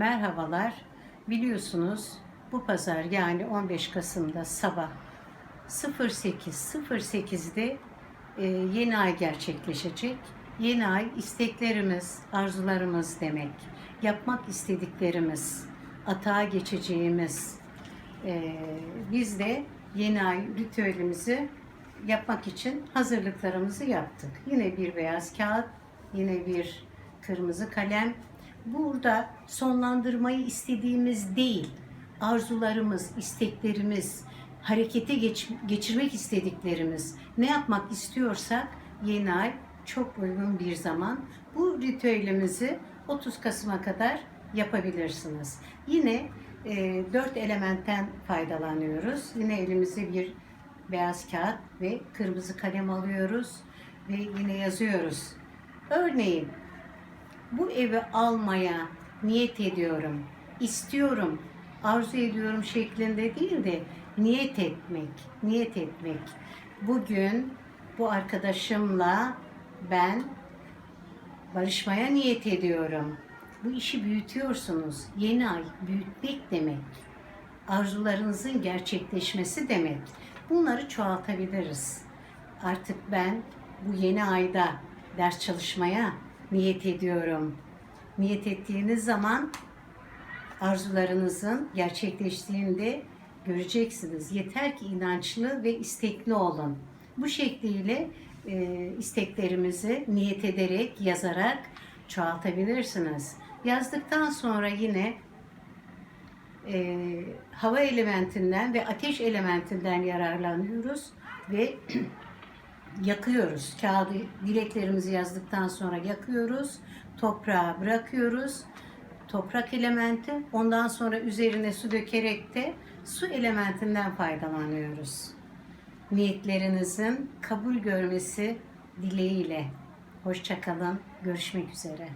Merhabalar. Biliyorsunuz bu pazar yani 15 Kasım'da sabah 08.08'de e, yeni ay gerçekleşecek. Yeni ay isteklerimiz, arzularımız demek. Yapmak istediklerimiz, atağa geçeceğimiz. E, biz de yeni ay ritüelimizi yapmak için hazırlıklarımızı yaptık. Yine bir beyaz kağıt, yine bir kırmızı kalem. Burada sonlandırmayı istediğimiz değil, arzularımız, isteklerimiz, harekete geç, geçirmek istediklerimiz, ne yapmak istiyorsak yeni ay çok uygun bir zaman. Bu ritüelimizi 30 Kasım'a kadar yapabilirsiniz. Yine e, dört elementten faydalanıyoruz. Yine elimize bir beyaz kağıt ve kırmızı kalem alıyoruz ve yine yazıyoruz. Örneğin bu evi almaya niyet ediyorum, istiyorum, arzu ediyorum şeklinde değil de niyet etmek, niyet etmek. Bugün bu arkadaşımla ben barışmaya niyet ediyorum. Bu işi büyütüyorsunuz. Yeni ay büyütmek demek. Arzularınızın gerçekleşmesi demek. Bunları çoğaltabiliriz. Artık ben bu yeni ayda ders çalışmaya niyet ediyorum. Niyet ettiğiniz zaman arzularınızın gerçekleştiğinde göreceksiniz. Yeter ki inançlı ve istekli olun. Bu şekliyle e, isteklerimizi niyet ederek, yazarak çoğaltabilirsiniz. Yazdıktan sonra yine e, hava elementinden ve ateş elementinden yararlanıyoruz ve yakıyoruz. Kağıdı dileklerimizi yazdıktan sonra yakıyoruz. Toprağa bırakıyoruz. Toprak elementi. Ondan sonra üzerine su dökerek de su elementinden faydalanıyoruz. Niyetlerinizin kabul görmesi dileğiyle. Hoşçakalın. Görüşmek üzere.